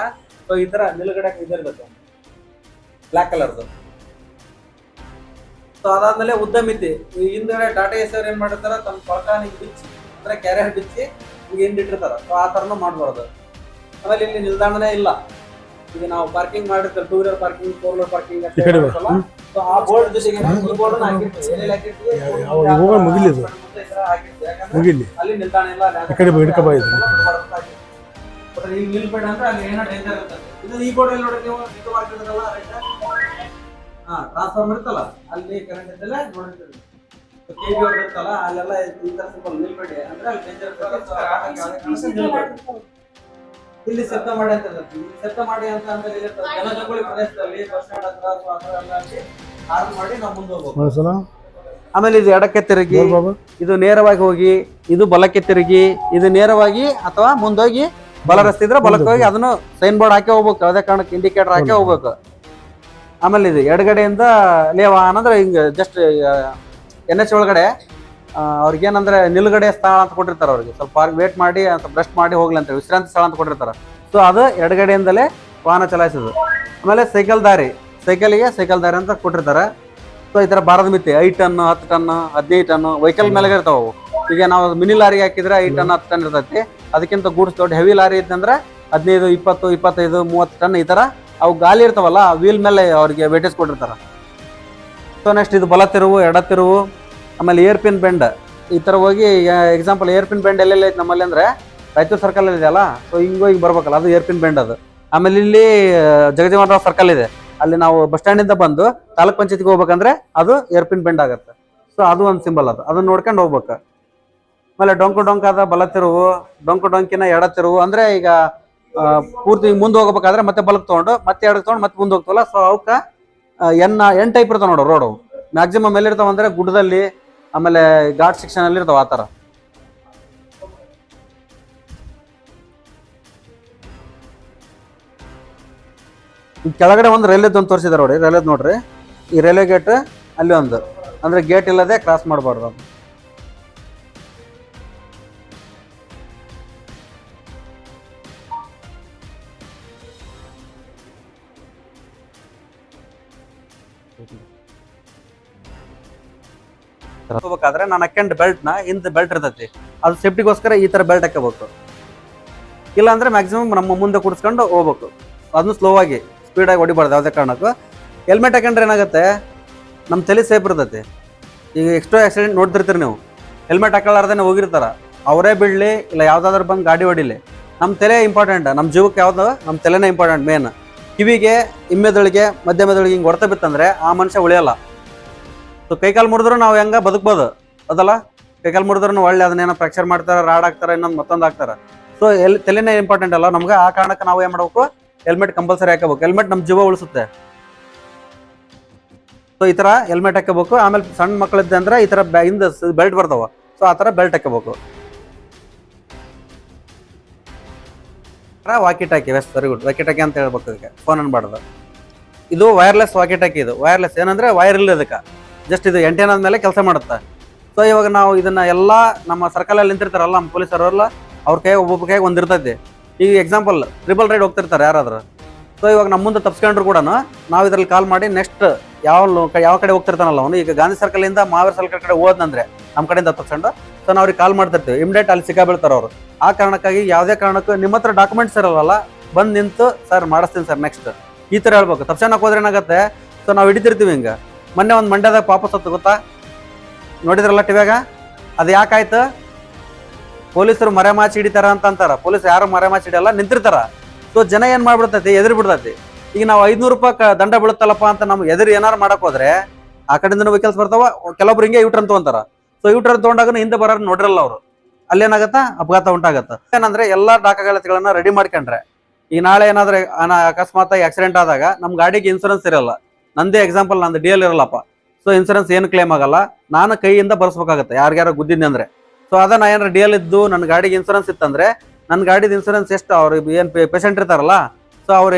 ಸೊ ಈ ತರ ನಿಲ್ಗಡೆ ಇದಿರ್ಬೇಕು ಬ್ಲ್ಯಾಕ್ ಕಲರ್ದು ಸೊ ಅದಾದ್ಮೇಲೆ ಉದ್ದ ಈ ಹಿಂದ್ಗಡೆ ಟಾಟಾ ಎಸ್ ಅವ್ರು ಏನ್ ಮಾಡಿರ್ತಾರ? ತಮ್ಮ ಪಳಕಾನಿ ಬಿಚ್ಚಿ ಅಂದ್ರೆ ಕ್ಯಾರಿಯರ್ ಬಿಚ್ಚಿ ಏನ್ ಹಿಂದಿಟ್ಟಿರ್ತಾರ ಸೊ ಆ ತರನು ಮಾಡ್ಬಾರ್ದು. ಆಮೇಲೆ ಇಲ್ಲಿ ನಿಲ್ದಾಣನೇ ಇಲ್ಲ. ಈಗ ನಾವು ಪಾರ್ಕಿಂಗ್ ಮಾಡಿರ್ತಾರೆ two wheeler parking four wheeler parking so ಆ ಬೋರ್ಡ್ ಜೊತೆಗೆ ಈ ಬೋರ್ಡ್ ಮುಗಿಲಿ. ಅಲ್ಲಿ ನಿಲ್ದಾಣ ಇಲ್ಲ ಅಲ್ಲಿ ಆ ಕಡೆ ಬಾ, ಹಿಡ್ಕೊ ಬಾ ಇದನ್ನ. ಮತ್ತೆ ಈಗ ನಿಲ್ಬೇಡ ಅಂದ್ರೆ ಅಲ್ಲಿ ಏನೋ ಡೇಂಜರ್ ಇರ್ತದೆ ಇದು ಈ ಬೋರ್ಡ್ ನೋಡಿ ನೀವು ಇದು ಮಾಡ್ತಿದ್ರಲ್ಲ ರೈಟ್ ಹಾ ಟ್ರಾನ್ಸ್ಫಾರ್ಮರ್ ಇರ್ತಲ್ಲ ಅಲ್ಲಿ ಕರೆಂಟ್ ಇದ್ದಲ್ಲ ನೋಡಿರ್ತೀವಿ ಕೆ ಬಿ ಅವ್ರು ಇರ್ತಲ್ಲ ಅಲ್ಲೆಲ್ಲ ಈ ತರ ಸ್ವಲ್ಪ ನಿಲ್ಬೇಡಿ. ಅಂದ್ರೆ ಅಲ್ಲಿ ಡೇಂಜರ್ ಇಲ್ಲಿ ಶಬ್ದ ಮಾಡಿ ಅಂತ ಇರ್ತದೆ ಶಬ್ದ ಮಾಡಿ ಅಂತ ಅಂದ್ರೆ ಇಲ್ಲಿ ಜನಜಂಗುಳಿ ಪ್ರದೇಶದಲ್ಲಿ ಬಸ್ ಸ್ಟ್ಯಾಂಡ್ ಹತ್ರ ಅಥವಾ ಆ ಥರ ಎಲ್ಲ ಅಲ್ಲಿ ಹಾರ್ನ್ ಮಾಡಿ ನಾವು ಮುಂದೆ ಹೋಗ್ಬೇಕು. ಆಮೇಲೆ ಇದು ಎಡಕ್ಕೆ ತಿರುಗಿ ಇದು ನೇರವಾಗಿ ಹೋಗಿ ಇದು ಬಲಕ್ಕೆ ತಿರುಗಿ ಇದು ನೇರವಾಗಿ ಅಥವಾ ಮುಂದೋಗಿ ಬಲ ರಸ್ತೆ ಇದ್ರೆ ಬಲಕ್ಕೆ ಹೋಗಿ ಅದನ್ನು ಸೈನ್ ಬೋರ್ಡ್ ಹಾಕಿ ಹೋಗ್ಬೇಕು. ಯಾವುದೇ ಕಾರಣಕ್ಕೆ ಇಂಡಿಕೇಟರ್ ಹಾಕಿ ಹೋಗ್ಬೇಕು. ಆಮೇಲೆ ಇದು ಎಡಗಡೆಯಿಂದ ಲೇವ ಅಂದ್ರೆ ಹಿಂಗೆ ಜಸ್ಟ್ ಎನ್ ಎಚ್ ಒಳಗಡೆ ಅವ್ರಿಗೇನಂದ್ರೆ ನಿಲುಗಡೆ ಸ್ಥಳ ಅಂತ ಕೊಟ್ಟಿರ್ತಾರೆ ಅವ್ರಿಗೆ. ಸ್ವಲ್ಪ ವೇಟ್ ಮಾಡಿ ಸ್ವಲ್ಪ ರೆಸ್ಟ್ ಮಾಡಿ ಹೋಗ್ಲಿ ಅಂತ ವಿಶ್ರಾಂತಿ ಸ್ಥಳ ಅಂತ ಕೊಟ್ಟಿರ್ತಾರೆ. ಸೊ ಅದು ಎಡಗಡೆಯಿಂದಲೇ ವಾಹನ ಚಲಾಯಿಸೋದು. ಆಮೇಲೆ ಸೈಕಲ್ ದಾರಿ ಸೈಕಲ್ಗೆ ಸೈಕಲ್ ದಾರಿ ಅಂತ ಕೊಟ್ಟಿರ್ತಾರೆ. ಸೊ ಈ ಥರ ಭಾರದ ಮಿತಿ ಐದು ಟನ್ ಹತ್ತು ಟನ್ ಹದಿನೈದು ಟನ್ ವೆಹಿಕಲ್ ಮೇಲೆ ಇರ್ತಾವೆ ಅವು. ಈಗ ನಾವು ಮಿನಿ ಲಾರಿಗೆ ಹಾಕಿದ್ರೆ ಐದು ಟನ್ ಹತ್ತು ಟನ್ ಇರ್ತೈತಿ. ಅದಕ್ಕಿಂತ ಗೂಡ್ಸ್ ದೊಡ್ಡ ಹೆವಿ ಲಾರಿ ಇತ್ತಂದ್ರೆ ಹದಿನೈದು ಇಪ್ಪತ್ತು ಇಪ್ಪತ್ತೈದು ಮೂವತ್ತು ಟನ್ ಈ ತರ ಅವು ಗಾಲಿ ಇರ್ತಾವಲ್ಲ ವೀಲ್ ಮೇಲೆ ಅವ್ರಿಗೆ ವೇಟೇಜ್ ಕೊಟ್ಟಿರ್ತಾರೆ. ಸೊ ನೆಕ್ಸ್ಟ್ ಇದು ಬಲ ತಿರುವು, ಎಡ ತಿರುವು, ಆಮೇಲೆ ಏರ್ ಪಿನ್ ಬೆಂಡ್ ಈ ಥರ ಹೋಗಿ ಎಕ್ಸಾಂಪಲ್ ಏರ್ ಪಿನ್ ಬೆಂಡ್ ಎಲ್ಲೆಲ್ಲ ಐತೆ ನಮ್ಮಲ್ಲಿ ಅಂದರೆ ರಾಯಚೂರು ಸರ್ಕಲ್ ಇದೆಯಲ್ಲ ಸೊ ಹಿಂಗೋ ಹೋಗಿ ಬರ್ಬೇಕಲ್ಲ, ಅದು ಏರ್ ಪಿನ್ ಬೆಂಡ್ ಅದು. ಆಮೇಲೆ ಇಲ್ಲಿ ಜಗಜೀವನ್ ರಾವ್ ಸರ್ಕಲ್ ಇದೆ. ಅಲ್ಲಿ ನಾವು ಬಸ್ ಸ್ಟ್ಯಾಂಡಿಂದ ಬಂದು ತಾಲೂಕ್ ಪಂಚಾಯತ್ಗೆ ಹೋಗ್ಬೇಕಂದ್ರೆ ಅದು ಏರ್ ಪಿನ್ ಬೆಂಡ್ ಆಗುತ್ತೆ. ಸೊ ಅದು ಒಂದು ಸಿಂಬಲ್ ಅದು. ಅದನ್ನ ನೋಡ್ಕೊಂಡು ಹೋಗ್ಬೇಕು. ಆಮೇಲೆ ಡೊಂಕು ಡೊಂಕಾದ ಬಲ ತಿರುವು, ಡೊಂಕು ಡೊಂಕಿನ ಎಡ ತಿರುವು, ಅಂದರೆ ಈಗ ಪೂರ್ತಿ ಮುಂದೆ ಹೋಗ್ಬೇಕಾದ್ರೆ ಮತ್ತೆ ಬಲಕ್ ತಗೊಂಡು, ಮತ್ತೆ ಎಡಕ್ಕೆ ತಗೊಂಡು ಮತ್ತೆ ಮುಂದೆ ಹೋಗ್ತವಲ್ಲ? ಸೊ ಅವಕ್ಕ ಎನ್ ಎನ್ ಟೈಪ್ ಇರ್ತಾವ ನೋಡು ರೋಡು ಮ್ಯಾಕ್ಸಿಮಮ್ ಎಲ್ಲಿರ್ತಾವ ಅಂದ್ರೆ ಗುಡ್ಡದಲ್ಲಿ, ಆಮೇಲೆ ಘಾಟ್ ಸೆಕ್ಷನ್ ಅಲ್ಲಿ ಇರ್ತಾವ ಆ ಥರ. ಈ ಕೆಳಗಡೆ ಒಂದು ರೈಲ್ವೆದ್ ಒಂದು ತೋರಿಸಿದಾರೆ ನೋಡಿ ರೈಲ್ವೆದ್ ನೋಡ್ರಿ. ಈ ರೈಲ್ವೆ ಗೇಟ್ ಅಲ್ಲಿ ಒಂದು. ಅಂದ್ರೆ ಗೇಟ್ ಇಲ್ಲದೆ ಕ್ರಾಸ್ ಮಾಡಬಾರ್ದು ಹೋಗ್ಬೇಕಾದ್ರೆ ನಾನು ಹಾಕ್ಯಂಡ್ ಬೆಲ್ಟ್ನ ಹಿಂದ್ ಬೆಲ್ಟ್ ಇರ್ತೈತಿ. ಅದು ಸೇಫ್ಟಿಗೋಸ್ಕರ ಈ ತರ ಬೆಲ್ಟ್ ಹಾಕಬೇಕು ಇಲ್ಲ ಅಂದ್ರೆ ಮ್ಯಾಕ್ಸಿಮಮ್ ನಮ್ಮ ಮುಂದೆ ಕುಡಿಸ್ಕೊಂಡು ಹೋಗ್ಬೇಕು. ಅದನ್ನು ಸ್ಲೋ ಆಗಿ ಸ್ಪೀಡ್ ಆಗಿ ಹೊಡಿಬಾರ್ದು ಯಾವುದೇ ಕಾರಣಕ್ಕೂ. ಹೆಲ್ಮೆಟ್ ಹಾಕೊಂಡ್ರೆ ಏನಾಗುತ್ತೆ? ನಮ್ಮ ತಲೆ ಸೇಫ್ ಇರ್ತೈತಿ. ಈಗ ಎಕ್ಸ್ಟ್ರಾ ಆಕ್ಸಿಡೆಂಟ್ ನೋಡ್ತಿರ್ತೀರಿ ನೀವು. ಹೆಲ್ಮೆಟ್ ಹಾಕೊಳ್ಳಾರ್ದೇ ಹೋಗಿರ್ತಾರ. ಅವರೇ ಬೀಳಲಿ, ಇಲ್ಲ ಯಾವ್ದಾದ್ರು ಬಂದು ಗಾಡಿ ಹೊಡಿಲಿ. ನಮ್ಮ ತಲೆ ಇಂಪಾರ್ಟೆಂಟ್ ನಮ್ಮ ಜೀವಕ್ಕೆ ಯಾವ್ದು? ನಮ್ಮ ತಲೆನೇ ಇಂಪಾರ್ಟೆಂಟ್ ಮೇನ್ ಕಿವಿಗೆ, ಇಮ್ಮೆದಳಿಗೆ, ಮಧ್ಯಮದೊಳಗೆ ಹಿಂಗೆ ಹೊಡೆತ ಬಿತ್ತಂದ್ರೆ ಆ ಮನುಷ್ಯ ಉಳಿಯಲ್ಲ. ಸೊ ಕೈಕಾಲು ಮುರಿದ್ರು ನಾವು ಹೆಂಗ ಬದುಕ್ಬೋದು? ಅದಲ್ಲ? ಕೈಕಾಲು ಮುರಿದ್ರು ಒಳ್ಳೆ ಅದನ್ನೇನೋ ಫ್ರಾಕ್ಚರ್ ಮಾಡ್ತಾರೆ ರಾಡ್ ಹಾಕ್ತಾರೆ ಇನ್ನೊಂದು ಮತ್ತೊಂದು ಹಾಕ್ತಾರೆ ಸೊ ಎಲ್, ತಲೆನೇ ಇಂಪಾರ್ಟೆಂಟ್ ಅಲ್ಲ? ನಮ್ಗೆ ಆ ಕಾರಣಕ್ಕೆ ನಾವು ಏನು ಮಾಡ್ಬೇಕು? ಹೆಲ್ಮೆಟ್ ಕಂಪಲ್ಸರಿ ಹಾಕಬೇಕು. ಹೆಲ್ಮೆಟ್ ನಮ್ಮ ಜೀವ ಉಳಿಸುತ್ತೆ. ಸೊ ಈ ಥರ ಹೆಲ್ಮೆಟ್ ಹಾಕಬೇಕು. ಆಮೇಲೆ ಸಣ್ಣ ಮಕ್ಕಳಿದ್ದೆ ಅಂದ್ರೆ ಈ ಬ್ಯಾ- ಹಿಂದ ಬೆಲ್ಟ್ ಬರ್ತಾವ. ಸೊ ಆ ಥರ ಬೆಲ್ಟ್ ಹಾಕಬೇಕು. Walkie talkie vest very good walkie talkie ಅಂತ ಹೇಳ್ಬೇಕು ಅದಕ್ಕೆ. ಫೋನ್ ಅನ್ಬಾರ್ದು ಇದು ವೈರ್ಲೆಸ್ ವಾಕಿ ಟಾಕಿ ಇದು. ವೈರ್ಲೆಸ್ ಏನಂದ್ರೆ ವೈರ್ ಇಲ್ಲ ಅದಕ್ಕೆ ಜಸ್ಟ್ ಇದು ಎಂಟೇನ ಮೇಲೆ ಕೆಲಸ ಮಾಡುತ್ತೆ. ಸೊ ಇವಾಗ ನಾವು ಇದನ್ನ ಎಲ್ಲ ನಮ್ಮ ಸರ್ಕಲಲ್ಲಿ ನಿಂತಿರ್ತಾರಲ್ಲ, ನಮ್ಮ ಪೊಲೀಸರೆಲ್ಲ, ಅವ್ರ ಕೈ ಒಬ್ಬೊಬ್ಬ ಕೈ ಒಂದು ಇರ್ತೈತಿ ಈಗ ಎಕ್ಸಾಂಪಲ್ ಟ್ರಿಬಲ್ ರೈಡ್ ಹೋಗ್ತಿರ್ತಾರೆ ಯಾರಾದ್ರೂ. ಸೊ ಇವಾಗ ನಮ್ಮ ಮುಂದೆ ತಪ್ಸ್ಕೊಂಡ್ರು ಕೂಡ ನಾವು ಇದ್ರಲ್ಲಿ ಕಾಲ್ ಮಾಡಿ ನೆಕ್ಸ್ಟ್ ಯಾವ ಯಾವ ಕಡೆ ಹೋಗ್ತಿರ್ತಾನಲ್ಲ ಅವನು. ಈಗ ಗಾಂಧಿ ಸರ್ಕಲ್ ಇಂದ ಮಹಾವೀರ್ ಸರ್ಕಲ್ ಕಡೆ ಹೋದ್ನಂದ್ರೆ ನಮ್ಮ ಕಡೆಯಿಂದ ತಪ್ಸ್ಕೊಂಡು. ಸೊ ನಾವು ಅವ್ರಿಗೆ ಕಾಲ್ ಮಾಡ್ತಿರ್ತೀವಿ. ಇಮಿಡಿಯೇಟ್ ಅಲ್ಲಿ ಸಿಕ್ಕಾಬೀಳ್ತಾರೆ ಅವರು. ಆ ಕಾರಣಕ್ಕಾಗಿ ಯಾವುದೇ ಕಾರಣಕ್ಕೂ ನಿಮ್ಮ ಹತ್ರ ಡಾಕ್ಯುಮೆಂಟ್ಸ್ ಇರಲ್ಲ ಬಂದು ನಿಂತು ಸರ್ ಮಾಡಿಸ್ತೀನಿ ಸರ್ ನೆಕ್ಸ್ಟ್ ಈ ಥರ ಹೇಳ್ಬೇಕು. ತಪ್ಸಣಕ್ಕೆ ಹೋದ್ರೆ ಏನಾಗುತ್ತೆ? ಸೊ ನಾವು ಹಿಡಿತಿರ್ತೀವಿ ಹಿಂಗೆ. ಮೊನ್ನೆ ಒಂದು ಮಂಡ್ಯದಾಗ ವಾಪಸ್ ಹತ್ತು ಗೊತ್ತಾ? ನೋಡಿದ್ರಲ್ಲ ಟಿವ್ಯಾಗ ಅದು ಯಾಕಾಯ್ತು ಪೊಲೀಸರು ಮರೆಮಾಚಿ ಹಿಡಿತಾರ ಅಂತ ಅಂತಾರ. ಪೊಲೀಸ್ ಯಾರು ಮರೆಮಾಚಿ ಹಿಡಿಯಲ್ಲ, ನಿಂತಿರ್ತಾರ. ಸೊ ಜನ ಏನು ಮಾಡ್ಬಿಡ್ತೈತಿ? ಎದುರು ಬಿಡ್ತೈತಿ. ಈಗ ನಾವು ಐದ್ನೂರು ರೂಪಾಯಿ ದಂಡ ಬೀಳುತ್ತಲ್ಲಪ್ಪ ಅಂತ ನಮ್ಗೆ ಎದುರು ಏನಾರು ಮಾಡಕ್ ಹೋದ್ರೆ, ಆ ಕಡೆಯಿಂದ ವೆಹಿಕಲ್ಸ್ ಬರ್ತಾವ. ಕೆಲವೊಬ್ರು ಹಿಂಗೆ ಯೂಟ್ರನ್ ಸೊ ಯೂಟ್ರನ್ ತಗೊಂಡಾಗ ಹಿಂದೆ ಬರೋರು ನೋಡಿರಲ್ಲ ಅವರು. ಅಲ್ಲೇನಾಗತ್ತ? ಅಪಘಾತ ಉಂಟಾಗತ್ತ? ಏನಂದ್ರೆ ಎಲ್ಲಾ ದಾಖಲಾತಿಗಳನ್ನ ರೆಡಿ ಮಾಡ್ಕೊಂಡ್ರೆ. ಈ ನಾಳೆ ಏನಾದ್ರೆ ಅಕಸ್ಮಾತ್ ಆಕ್ಸಿಡೆಂಟ್ ಆದಾಗ ನಮ್ ಗಾಡಿಗೆ ಇನ್ಸೂರೆನ್ಸ್ ಇರಲ್ಲ. ನಂದೇ ಎಕ್ಸಾಂಪಲ್ ನಂದು ಡಿ ಎಲ್ ಇರಲ್ಲಪ್ಪ. ಸೊ ಇನ್ಸೂರೆನ್ಸ್ ಏನು ಕ್ಲೇಮ್ ಆಗಲ್ಲ. ನಾನು ಕೈಯಿಂದ ಬರ್ಸ್ಬೇಕಾಗತ್ತೆ. ಯಾರ್ಯಾರು ಗುದ್ದಿದ್ದೆ ಅಂದ್ರೆ. ಸೊ ಅದ ನಾ ಏನಾರ ಡಿ ಎಲ್ ಇದ್ದು ನನ್ನ ಗಾಡಿಗೆ ಇನ್ಸೂರೆನ್ಸ್ ಇತ್ತಂದ್ರೆ ನನ್ನ ಗಾಡಿದ ಇನ್ಸೂರೆನ್ಸ್ ಎಷ್ಟು ಅವ್ರು ಏನು ಪೇಷಂಟ್ ಇರ್ತಾರಲ್ಲ ಸೊ ಅವ್ರು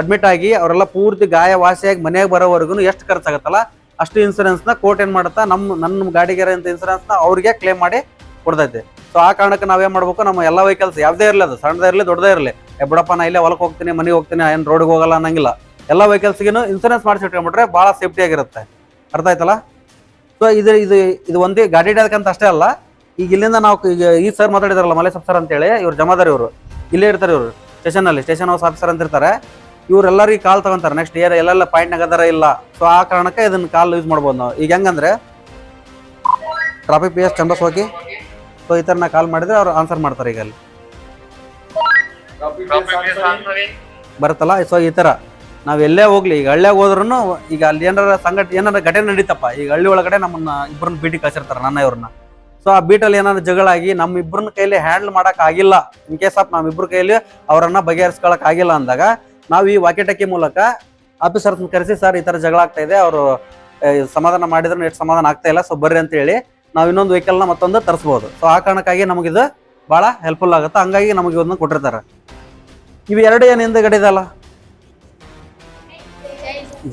ಅಡ್ಮಿಟ್ ಆಗಿ ಅವರೆಲ್ಲ ಪೂರ್ತಿ ಗಾಯ ವಾಸಿಯಾಗಿ ಮನೆಗೆ ಬರೋವರೆಗೂ ಎಷ್ಟು ಖರ್ಚಾಗತ್ತಲ್ಲ ಅಷ್ಟು ಇನ್ಸೂರೆನ್ಸ್ನ ಕೋರ್ಟ್ ಏನ್ ಮಾಡುತ್ತಾ? ನಮ್ಮ ನನ್ನ ಗಾಡಿಗೆ ಅಂತ ಇನ್ಸೂರೆನ್ಸ್ನ ಅವ್ರಿಗೆ ಕ್ಲೇಮ್ ಮಾಡಿ ಕೊಡ್ತೈತೆ. ಸೊ ಆ ಕಾರಣಕ್ಕೆ ನಾವೇನ್ ಮಾಡ್ಬೇಕು? ನಮ್ಮ ಎಲ್ಲ ವೆಹಿಕಲ್ಸ್ ಯಾವ್ದೇ ಇರಲಿ ಅದು, ಸಣ್ಣದೇ ಇರಲಿ, ದೊಡ್ಡದೇ ಇರಲಿ. ಬಿಡಪ್ಪ, ನಾ ಇಲ್ಲೇ ಹೊಲಕ್ಕೆ ಹೋಗ್ತೀನಿ, ಮನೆಗೆ ಹೋಗ್ತೀನಿ ಏನು ರೋಡ್ಗೆ ಹೋಗಲ್ಲ ಅನ್ನಂಗಿಲ್ಲ. ಎಲ್ಲ ವೆಹಿಕಲ್ಸ್ಗಿನು ಇನ್ಸೂರೆನ್ಸ್ ಮಾಡಿಸಿ ಇಟ್ಕೊಂಡ್ಬಿಟ್ರೆ ಭಾಳ ಸೇಫ್ಟಿ ಆಗಿರುತ್ತೆ. ಅರ್ಥ ಆಯ್ತಲ್ಲ? ಸೊ ಇದು ಇದು ಇದು ಒಂದೇ ಗಾಡಿ ಹಿಡಿಯೋದಕ್ಕಂತ ಅಷ್ಟೇ ಅಲ್ಲ. ಈಗ ಇಲ್ಲಿಂದ ನಾವು ಈಗ ಈ ಸರ್ ಮಾತಾಡಿದಾರಲ್ಲ ಮಲೆ ಸರ್ ಅಂತೇಳಿ, ಇವ್ರು ಜಮಾದಾರಿ ಇವರು. ಇಲ್ಲೇ ಇರ್ತಾರೆ ಇವರು. ಸ್ಟೇಷನ್ ಅಲ್ಲಿ ಸ್ಟೇಷನ್ ಹೌಸ್ ಆಫೀಸರ್ ಅಂತ ಇರ್ತಾರೆ ಇವ್ರೆಲ್ಲರಿಗೆ ಕಾಲ್ ತಗೊಂತಾರೆ. ನೆಕ್ಸ್ಟ್ ಏರ್ ಎಲ್ಲೆಲ್ಲ ಪಾಯಿಂಟ್ ನಗದಾರ ಇಲ್ಲ. ಸೊ ಆ ಕಾರಣಕ್ಕೆ ಇದನ್ನ ಕಾಲ್ ಯೂಸ್ ಮಾಡ್ಬೋದು ನಾವು. ಈಗ ಹೆಂಗಂದ್ರೆ ಟ್ರಾಫಿಕ್ ಪಿ ಎಸ್ ಚಂಬಸ್ ಹೋಗಿ ಸೊ ಈ ಥರ ನಾ ಕಾಲ್ ಮಾಡಿದ್ರೆ ಅವ್ರು ಆನ್ಸರ್ ಮಾಡ್ತಾರೆ ಈಗ ಅಲ್ಲಿ. ಬರುತ್ತಲ್ಲ? ಸೊ ಈ ಥರ. ನಾವು ಎಲ್ಲೇ ಹೋಗ್ಲಿ ಈಗ ಹಳ್ಳಿಯಾಗ ಹೋದ್ರೂ ಈಗ ಅಲ್ಲಿ ಏನಾರ ಸಂಘಟ ಏನಾರ ಘಟನೆ ನಡೀತಪ್ಪ. ಈಗ ಹಳ್ಳಿ ಒಳಗಡೆ ನಮ್ಮನ್ನ ಇಬ್ಬರನ್ನ ಬೀಟಿ ಕಳ್ಸಿರ್ತಾರೆ ನನ್ನ ಇವ್ರನ್ನ. ಸೊ ಆ ಬೀಟಲ್ಲಿ ಏನಾದ್ರು ಜಗಳಾಗಿ ನಮ್ಮ ಇಬ್ಬರನ್ನ ಕೈಲಿ ಹ್ಯಾಂಡಲ್ ಮಾಡೋಕ್ಕಾಗಿಲ್ಲ ಆಗಿಲ್ಲ. ಇನ್ ಕೇಸ್ ಆಫ್ ನಮ್ಮ ಇಬ್ಬರ ಕೈಲಿ ಅವರನ್ನ ಬಗೆಹರಿಸ್ಕೊಳಕ್ ಆಗಿಲ್ಲ ಅಂದಾಗ ನಾವು ಈ ವಾಕಿಟಕಿ ಮೂಲಕ ಆಫೀಸರ್ ಕರೆಸಿ ಸರ್ ಈ ತರ ಜಗಳ ಆಗ್ತಾ ಇದೆ, ಅವರು ಸಮಾಧಾನ ಮಾಡಿದ್ರು ಎಷ್ಟು ಸಮಾಧಾನ ಆಗ್ತಾ ಇಲ್ಲ ಸೊ ಬರ್ರಿ ಅಂತ ಹೇಳಿ ನಾವು ಇನ್ನೊಂದು ವೆಹಿಕಲ್ನ ಮತ್ತೊಂದು ತರಿಸ್ಬೋದು. ಸೊ ಆ ಕಾರಣಕ್ಕಾಗಿ ನಮಗಿದು ಭಾಳ ಹೆಲ್ಪ್ಫುಲ್ ಆಗುತ್ತೆ. ಹಂಗಾಗಿ ನಮಗೆ ಇದನ್ನ ಕೊಟ್ಟಿರ್ತಾರೆ. ಇವು ಎರಡು ಏನು ಹಿಂದೆಗಡೆ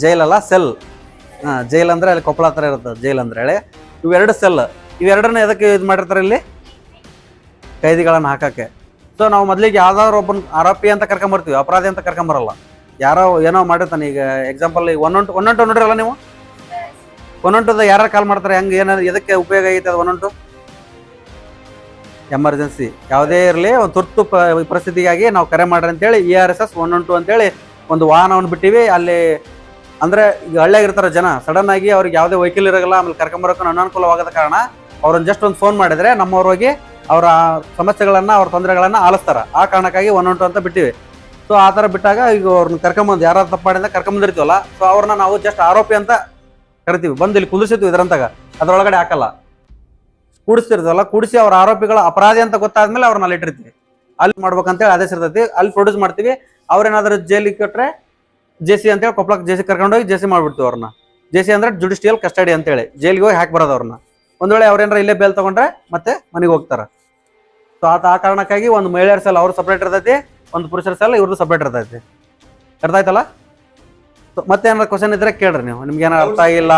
ಜೈಲ್ ಅಲ್ಲ ಸೆಲ್ ಹಾಂ, ಜೈಲ್ ಅಂದ್ರೆ ಅಲ್ಲಿ ಕೊಪ್ಪಳ ಹತ್ರ ಇರುತ್ತೆ, ಜೈಲ್ ಅಂದ್ರೆ ಹೇಳಿ. ಇವೆರಡು ಸೆಲ್ ಇವೆರಡನ್ನ ಎದಕ್ಕೆ ಇದು ಮಾಡಿರ್ತಾರೆ ಇಲ್ಲಿ? ಕೈದಿಗಳನ್ನು ಹಾಕಕ್ಕೆ. ಸೊ ನಾವು ಮೊದಲಿಗೆ ಯಾವ್ದಾದ್ರು ಒಬ್ಬನ ಆರೋಪಿ ಅಂತ ಕರ್ಕೊಂಬರ್ತೀವಿ, ಅಪರಾಧಿ ಅಂತ ಕರ್ಕೊಂಬರಲ್ಲ. ಯಾರೋ ಏನೋ ಮಾಡಿರ್ತಾನೆ, ಈಗ ಎಕ್ಸಾಂಪಲ್ ಈಗ ಒನ್ ಒನ್ ಟು ನೋಡಿರಲ್ಲ ನೀವು? ಒನ್ ಟು ಯಾರು ಕಾಲ್ ಮಾಡ್ತಾರೆ, ಹೆಂಗೆ ಏನಾದ್ರು ಎದಕ್ಕೆ ಉಪಯೋಗ ಐತೆ ಅದು ಒನ್ ಟು ಎಮರ್ಜೆನ್ಸಿ ಯಾವುದೇ ಇರಲಿ, ಒಂದು ತುರ್ತು ಪರಿಸ್ಥಿತಿಗಾಗಿ ನಾವು ಕರೆ ಮಾಡ್ರಿ ಅಂತೇಳಿ E R S S one one two ಅಂತೇಳಿ ಒಂದು ವಾಹನವನ್ನು ಬಿಟ್ಟಿವಿ, ಅಲ್ಲಿ ಅಂದರೆ ಈಗ ಹಳ್ಳಿಯಾಗಿರ್ತಾರೆ ಜನ ಸಡನ್ ಆಗಿ ಅವ್ರಿಗೆ ಯಾವುದೇ ವೆಹಿಕಲ್ ಇರೋಲ್ಲ, ಆಮೇಲೆ ಕರ್ಕೊಂಬರೋಕೆ ಅನಾನುಕೂಲವಾಗದ ಕಾರಣ ಅವ್ರನ್ನ ಜಸ್ಟ್ ಒಂದು ಫೋನ್ ಮಾಡಿದರೆ, ನಮ್ಮವ್ರು ಹೋಗಿ ಅವರ ಸಮಸ್ಯೆಗಳನ್ನು, ಅವ್ರ ತೊಂದರೆಗಳನ್ನು ಆಲಿಸ್ತಾರ. ಆ ಕಾರಣಕ್ಕಾಗಿ ಒನ್ ಒನ್ ಟು ಅಂತ ಬಿಟ್ಟಿವಿ. ಸೊ ಆ ಥರ ಬಿಟ್ಟಾಗ ಈಗ ಅವ್ರನ್ನ ಕರ್ಕೊಂಬಂದು ಯಾರು ತಪ್ಪಾಡಿಂದ ಕರ್ಕೊಂಬಂದಿರ್ತೀವಲ್ಲ? ಸೊ ಅವ್ರನ್ನ ನಾವು ಜಸ್ಟ್ ಆರೋಪಿ ಅಂತ ಕರಿತೀವಿ. ಬಂದು ಇಲ್ಲಿ ಕುದಿಸಿರ್ತೀವಿ ಇದರಂತಾಗ. ಅದರೊಳಗಡೆ ಹಾಕಲ್ಲ. ಕೂಡಿಸ್ತಿರ್ತೀವಲ್ಲ ಕೂಡಿಸಿ ಅವ್ರ ಆರೋಪಿಗಳ ಅಪರಾಧಿ ಅಂತ ಗೊತ್ತಾದ್ಮೇಲೆ ಅವ್ರನ್ನ ಅಲ್ಲಿ ಇಟ್ಟಿರ್ತೀವಿ. ಅಲ್ಲಿ ಮಾಡ್ಬೇಕಂತೇಳಿ ಆದೇಶ ಇರ್ತೈತಿ. ಅಲ್ಲಿ ಪ್ರೊಡ್ಯೂಸ್ ಮಾಡ್ತೀವಿ. ಅವ್ರೇನಾದ್ರೂ ಜೈಲಿಗೆ ಕೊಟ್ಟರೆ ಜೆ ಸಿ ಅಂತೇಳಿ ಕೊಪ್ಪಳಕ್ಕೆ ಜೆ ಸಿ ಕರ್ಕೊಂಡೋಗಿ ಜೆ ಸಿ ಮಾಡ್ಬಿಡ್ತೀವಿ ಅವ್ರನ್ನ. ಜೆ ಸಿ ಅಂದ್ರೆ ಜುಡಿಷಿಯಲ್ ಕಸ್ಟಡಿ ಅಂತೇಳಿ. ಜೈಲಿಗೆ ಹೋಗಿ ಹಾಕಿ ಬರೋದು ಅವ್ರನ್ನ. ಒಂದ್ ವೇಳೆ ಅವ್ರೇನಾರ ಇಲ್ಲೇ ಬೇಲ್ ತಗೊಂಡ್ರೆ ಮತ್ತೆ ಮನೆಗೆ ಹೋಗ್ತಾರ. ಸೊ ಆತ ಆ ಕಾರಣಕ್ಕಾಗಿ ಒಂದು ಮಹಿಳೆಯರ ಸೆಲ್ ಅವ್ರು ಸಪ್ರೇಟ್ ಇರ್ತೈತಿ, ಒಂದು ಪುರುಷರ ಸೆಲ್ ಇವ್ರದ್ದು ಸಪ್ರೇಟ್ ಇರ್ತೈತಿ. ಅರ್ಥ ಆಯ್ತಲ್ಲ ಮತ್ತೆ ಏನಾರ ಕ್ವಶನ್ ಇದ್ರೆ ಕೇಳ್ರಿ ನೀವು. ನಿಮ್ಗೆ ಏನಾರ ಅರ್ಥ ಆಗಿಲ್ಲ.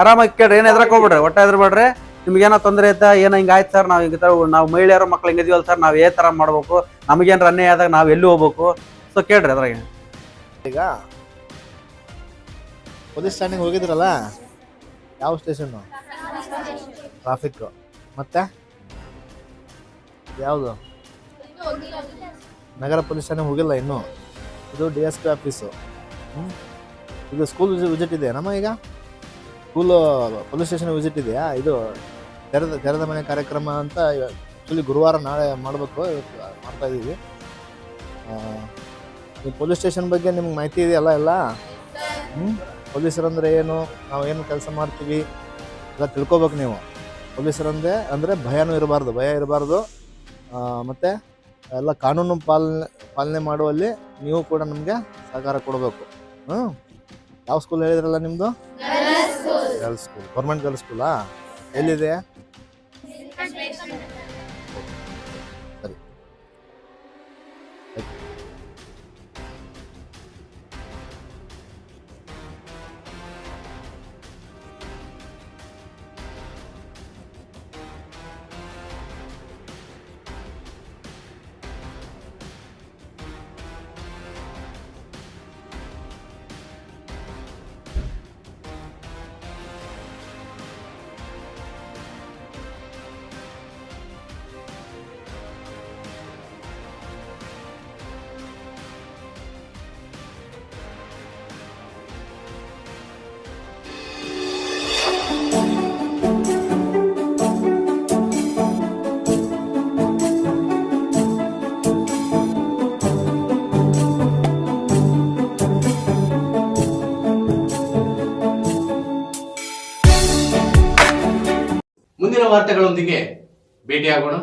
ಆರಾಮಾಗಿ ಕೇಳ್ರಿ. ಏನು ಎದ್ರಕ್ಕೆ ಹೋಗ್ಬಿಡ್ರಿ, ಒಟ್ಟ ಎದ್ರಬೇಡ್ರಿ ನಿಮ್ಗೆ ಏನೋ ತೊಂದರೆ ಐತಾ ಏನೋ ಹಿಂಗ ಆಯ್ತು ಸರ್, ನಾವು ಹಿಂಗ ನಾವು ಮಹಿಳೆಯರು ಮಕ್ಳು ಹಿಂಗಿದೀವಲ್ಲ ಸರ್, ನಾವು ಏ ತರ ಮಾಡ್ಬೇಕು. ನಮಗೇನು ಅನ್ಯಾಯ ಆದಾಗ ನಾವು ಎಲ್ಲಿ ಹೋಗ್ಬೇಕು? ಸೊ ಕೇಳ್ರಿ ಅದ್ರಾಗ. ಈಗ ಪೊಲೀಸ್ ಸ್ಟ್ಯಾಂಡಿಗೆ ಹೋಗಿದ್ರಲ್ಲ, ಯಾವ ಸ್ಟೇಷನ್ನು ಟ್ರಾಫಿಕ್ ಮತ್ತೆ? ಯಾವುದು? ನಗರ ಪೊಲೀಸ್ ಠಾಣೆ ಹೋಗಿಲ್ಲ ಇನ್ನೂ. ಇದು ಡಿ ಎಸ್ ಪಿ ಆಫೀಸು ಇದು ಸ್ಕೂಲ್ ವಿಸಿಟ್ ಇದೆಯಾ ನಮ್ಮ ಈಗ? ಸ್ಕೂಲು ಪೊಲೀಸ್ ಸ್ಟೇಷನ್ ವಿಸಿಟ್ ಇದೆಯಾ? ಇದು ತೆರೆದ ತೆರೆದ ಮನೆ ಕಾರ್ಯಕ್ರಮ ಅಂತ ಆ್ಯಕ್ಚುಲಿ ಗುರುವಾರ ನಾಳೆ ಮಾಡಬೇಕು, ಮಾಡ್ತಾ ಇದ್ದೀವಿ ನೀವು ಪೊಲೀಸ್ ಸ್ಟೇಷನ್ ಬಗ್ಗೆ ನಿಮ್ಗೆ ಮಾಹಿತಿ ಇದೆಯಲ್ಲ ಎಲ್ಲ? ಹ್ಞೂ ಪೊಲೀಸರಂದ್ರೆ ಏನು? ನಾವು ಏನು ಕೆಲಸ ಮಾಡ್ತೀವಿ? ಎಲ್ಲ ತಿಳ್ಕೊಬೇಕು ನೀವು. ಪೊಲೀಸರಂದ್ರೆ ಅಂದರೆ ಭಯನೂ ಇರಬಾರ್ದು, ಭಯ ಇರಬಾರ್ದು. ಮತ್ತು ಎಲ್ಲ ಕಾನೂನು ಪಾಲನೆ ಪಾಲನೆ ಮಾಡುವಲ್ಲಿ ನೀವು ಕೂಡ ನಮಗೆ ಸಹಕಾರ ಕೊಡಬೇಕು. ಹ್ಞೂ ಯಾವ ಸ್ಕೂಲ್ ಹೇಳಿದ್ರಲ್ಲ ನಿಮ್ಮದು ಗರ್ಲ್ಸ್ ಸ್ಕೂಲ್ ಗೌರ್ಮೆಂಟ್ ಗರ್ಲ್ಸ್ ಸ್ಕೂಲಾ ಎಲ್ಲಿದೆ? ವಾರ್ತೆಗಳೊಂದಿಗೆ ಭೇಟಿಯಾಗೋಣ.